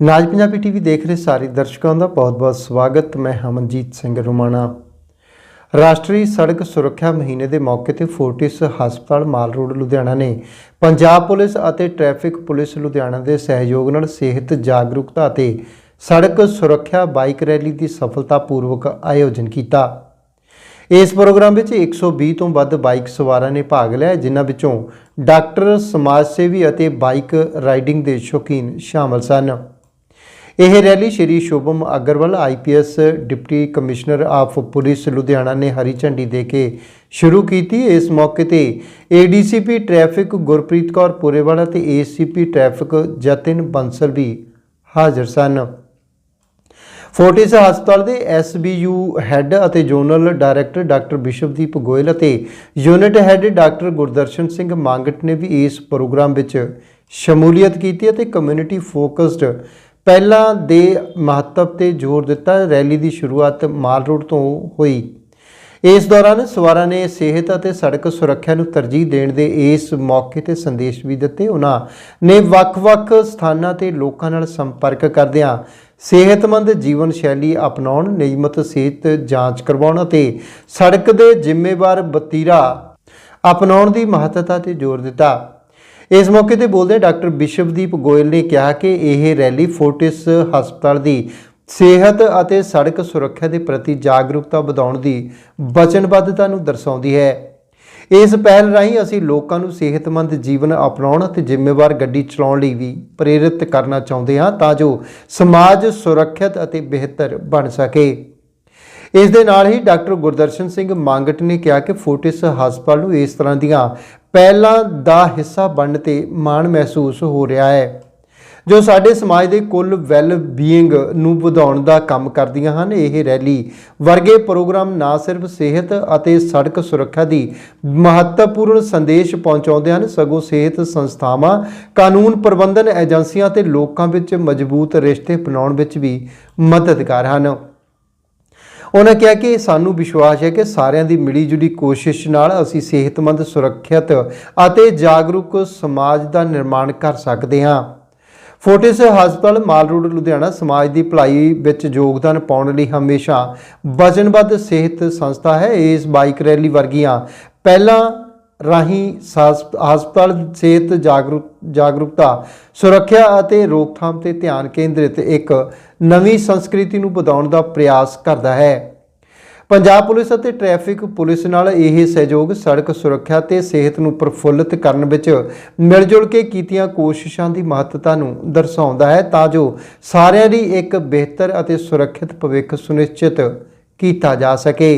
ਨਾਜ Punjabi TV ਦੇਖ ਰਹੇ ਸਾਰੇ ਦਰਸ਼ਕਾਂ ਦਾ ਬਹੁਤ-ਬਹੁਤ ਸਵਾਗਤ। ਮੈਂ ਹਮਨਜੀਤ ਸਿੰਘ ਰੁਮਾਣਾ। ਰਾਸ਼ਟਰੀ ਸੜਕ ਸੁਰੱਖਿਆ ਮਹੀਨੇ ਦੇ ਮੌਕੇ ਤੇ ਫੋਰਟਿਸ ਹਸਪਤਾਲ ਮਾਲ ਰੋਡ, ਲੁਧਿਆਣਾ ਨੇ ਪੰਜਾਬ ਪੁਲਿਸ ਅਤੇ ਟ੍ਰੈਫਿਕ ਪੁਲਿਸ ਲੁਧਿਆਣਾ ਦੇ ਸਹਿਯੋਗ ਨਾਲ ਸਿਹਤ ਜਾਗਰੂਕਤਾ ਅਤੇ ਸੜਕ ਸੁਰੱਖਿਆ ਬਾਈਕ ਰੈਲੀ ਦੀ ਸਫਲਤਾਪੂਰਵਕ ਆਯੋਜਨ ਕੀਤਾ। ਇਸ ਪ੍ਰੋਗਰਾਮ ਵਿੱਚ 120 ਤੋਂ ਵੱਧ ਬਾਈਕ ਸਵਾਰਾਂ ਨੇ ਭਾਗ ਲਿਆ, ਜਿਨ੍ਹਾਂ ਵਿੱਚੋਂ ਡਾਕਟਰ, ਸਮਾਜ ਸੇਵੀ ਅਤੇ ਬਾਈਕ ਰਾਈਡਿੰਗ ਦੇ ਸ਼ੌਕੀਨ ਸ਼ਾਮਲ ਸਨ। ਇਹ rally Shri Shobham Agarwal IPS deputy commissioner of police Ludhiana ਨੇ ਹਰੀ ਝੰਡੀ ਦੇ ਕੇ ਸ਼ੁਰੂ ਕੀਤੀ। ਇਸ ਮੌਕੇ ਤੇ ਏਡੀਸੀਪੀ ਟ੍ਰੈਫਿਕ ਗੁਰਪ੍ਰੀਤ ਕੌਰ ਪੁਰੇਵਾਲਾ ਤੇ ਏਸੀਪੀ ਟ੍ਰੈਫਿਕ ਜਤਿਨ ਬੰਸਲ ਵੀ ਹਾਜ਼ਰ ਸਨ। ਫੋਰਟਿਸ ਹਸਪਤਾਲ ਦੇ ਐਸਬੀਯੂ ਹੈੱਡ ਅਤੇ zonal director doctor Bishwadeep Goel ਅਤੇ unit head doctor Gurdarshan Singh Mangat ਨੇ ਵੀ ਇਸ ਪ੍ਰੋਗਰਾਮ ਵਿੱਚ ਸ਼ਮੂਲੀਅਤ ਕੀਤੀ ਅਤੇ ਕਮਿਊਨਿਟੀ ਫੋਕਸਡ ਪਹਿਲਾਂ ਦੇ ਮਹੱਤਵ ਤੇ ਜ਼ੋਰ ਦਿੱਤਾ, ਰੈਲੀ ਦੀ ਸ਼ੁਰੂਆਤ ਮਾਲ ਰੋਡ ਤੋਂ ਹੋਈ। ਇਸ ਦੌਰਾਨ ਸਵਾਰਾਂ ਨੇ ਸਿਹਤ ਅਤੇ ਸੜਕ ਸੁਰੱਖਿਆ ਨੂੰ ਤਰਜੀਹ ਦੇਣ ਦੇ ਇਸ ਮੌਕੇ ਤੇ ਸੰਦੇਸ਼ ਵੀ ਦਿੱਤੇ। ਉਹਨਾਂ ਨੇ ਵੱਖ-ਵੱਖ ਸਥਾਨਾਂ ਤੇ ਲੋਕਾਂ ਨਾਲ ਸੰਪਰਕ ਕਰਦਿਆਂ ਸਿਹਤਮੰਦ ਜੀਵਨ ਸ਼ੈਲੀ ਅਪਣਾਉਣ, ਨਿਯਮਤ ਸਿਹਤ ਜਾਂਚ ਕਰਵਾਉਣ ਅਤੇ ਸੜਕ ਦੇ ਜ਼ਿੰਮੇਵਾਰ ਬਤੀਰਾ ਅਪਣਾਉਣ ਦੀ ਮਹੱਤਤਾ ਤੇ ਜ਼ੋਰ ਦਿੱਤਾ। ਇਸ ਮੌਕੇ ਤੇ ਬੋਲਦੇ ਡਾਕਟਰ ਬਿਸ਼ਵਦੀਪ ਗੋਇਲ ਨੇ ਕਿਹਾ ਕਿ ਇਹ ਰੈਲੀ ਫੋਰਟਿਸ ਹਸਪਤਾਲ ਦੀ ਸਿਹਤ ਅਤੇ ਸੜਕ ਸੁਰੱਖਿਆ ਦੇ ਪ੍ਰਤੀ ਜਾਗਰੂਕਤਾ ਵਧਾਉਣ ਦੀ ਵਚਨਬੱਧਤਾ ਨੂੰ ਦਰਸਾਉਂਦੀ ਹੈ। ਇਸ ਪਹਿਲ ਰਾਹੀਂ ਅਸੀਂ ਲੋਕਾਂ ਨੂੰ ਸਿਹਤਮੰਦ ਜੀਵਨ ਅਪਣਾਉਣ ਅਤੇ ਜ਼ਿੰਮੇਵਾਰ ਗੱਡੀ ਚਲਾਉਣ ਲਈ ਵੀ ਪ੍ਰੇਰਿਤ ਕਰਨਾ ਚਾਹੁੰਦੇ ਹਾਂ ਤਾਂ ਜੋ ਸਮਾਜ ਸੁਰੱਖਿਅਤ ਅਤੇ ਬਿਹਤਰ ਬਣ ਸਕੇ। ਇਸ ਦੇ ਨਾਲ ਹੀ ਡਾਕਟਰ ਗੁਰਦਰਸ਼ਨ ਸਿੰਘ ਮੰਗਟ ਨੇ ਕਿਹਾ ਕਿ ਫੋਟਿਸ ਹਸਪਤਾਲ ਨੂੰ ਇਸ ਤਰ੍ਹਾਂ ਦੀਆਂ ਪਹਿਲਾਂ ਦਾ ਹਿੱਸਾ ਬਣਨ ਤੇ ਮਾਣ ਮਹਿਸੂਸ ਹੋ ਰਿਹਾ ਹੈ। ਜੋ ਸਾਡੇ ਸਮਾਜ ਦੇ ਕੁੱਲ ਵੈਲ ਬੀਇੰਗ ਨੂੰ ਵਧਾਉਣ ਦਾ ਕੰਮ ਕਰਦੀਆਂ ਹਨ, ਇਹ ਰੈਲੀ ਵਰਗੇ ਪ੍ਰੋਗਰਾਮ ਨਾ ਸਿਰਫ ਸਿਹਤ ਅਤੇ ਸੜਕ ਸੁਰੱਖਿਆ ਦੀ ਮਹੱਤਵਪੂਰਨ ਸੰਦੇਸ਼ ਪਹੁੰਚਾਉਂਦੇ ਹਨ, ਸਗੋਂ ਸਿਹਤ ਸੰਸਥਾਵਾਂ, ਕਾਨੂੰਨ ਪ੍ਰਬੰਧਨ ਏਜੰਸੀਆਂ ਤੇ ਲੋਕਾਂ ਵਿੱਚ ਮਜ਼ਬੂਤ ਰਿਸ਼ਤੇ ਬਣਾਉਣ ਵਿੱਚ ਵੀ ਮਦਦਗਾਰ ਹਨ। ਉਹਨਾਂ ਕਿਹਾ ਕਿ ਸਾਨੂੰ ਵਿਸ਼ਵਾਸ ਹੈ ਕਿ ਸਾਰਿਆਂ ਦੀ ਮਿਲੀ ਜੁਲੀ ਕੋਸ਼ਿਸ਼ ਨਾਲ ਅਸੀਂ ਸਿਹਤਮੰਦ, ਸੁਰੱਖਿਅਤ ਅਤੇ ਜਾਗਰੂਕ ਸਮਾਜ ਦਾ ਨਿਰਮਾਣ ਕਰ ਸਕਦੇ ਹਾਂ। ਫੋਰਟਿਸ ਹਸਪਤਾਲ, ਮਾਲ ਰੋਡ, ਲੁਧਿਆਣਾ, ਸਮਾਜ ਦੀ ਭਲਾਈ ਵਿੱਚ ਯੋਗਦਾਨ ਪਾਉਣ ਲਈ ਹਮੇਸ਼ਾ ਵਚਨਬੱਧ ਸਿਹਤ ਸੰਸਥਾ ਹੈ। ਇਸ ਬਾਈਕ ਰੈਲੀ ਵਰਗੀਆਂ ਪਹਿਲਾਂ ਰਾਹੀਂ ਹਸਪਤਾਲ ਸਿਹਤ ਜਾਗਰੂਕ ਜਾਗਰੂਕਤਾ, ਸੁਰੱਖਿਆ ਅਤੇ ਰੋਕਥਾਮ ਤੇ ਧਿਆਨ ਕੇਂਦਰਿਤ ਇੱਕ ਨਵੀਂ ਸੰਸਕ੍ਰਿਤੀ ਨੂੰ ਵਧਾਉਣ ਦਾ ਪ੍ਰਯਾਸ ਕਰਦਾ ਹੈ। ਪੰਜਾਬ ਪੁਲਿਸ ਅਤੇ ਟ੍ਰੈਫਿਕ ਪੁਲਿਸ ਨਾਲ ਇਹ ਸਹਿਯੋਗ ਸੜਕ ਸੁਰੱਖਿਆ ਤੇ ਸਿਹਤ ਨੂੰ ਪ੍ਰਫੁੱਲਤ ਕਰਨ ਵਿੱਚ ਮਿਲ ਜੁਲ ਕੇ ਕੀਤੀਆਂ ਕੋਸ਼ਿਸ਼ਾਂ ਦੀ ਮਹੱਤਤਾ ਨੂੰ ਦਰਸਾਉਂਦਾ ਹੈ ਤਾਂ ਜੋ ਸਾਰਿਆਂ ਲਈ ਇੱਕ ਬਿਹਤਰ ਅਤੇ ਸੁਰੱਖਿਅਤ ਭਵਿੱਖ ਸੁਨਿਸ਼ਚਿਤ ਕੀਤਾ ਜਾ ਸਕੇ।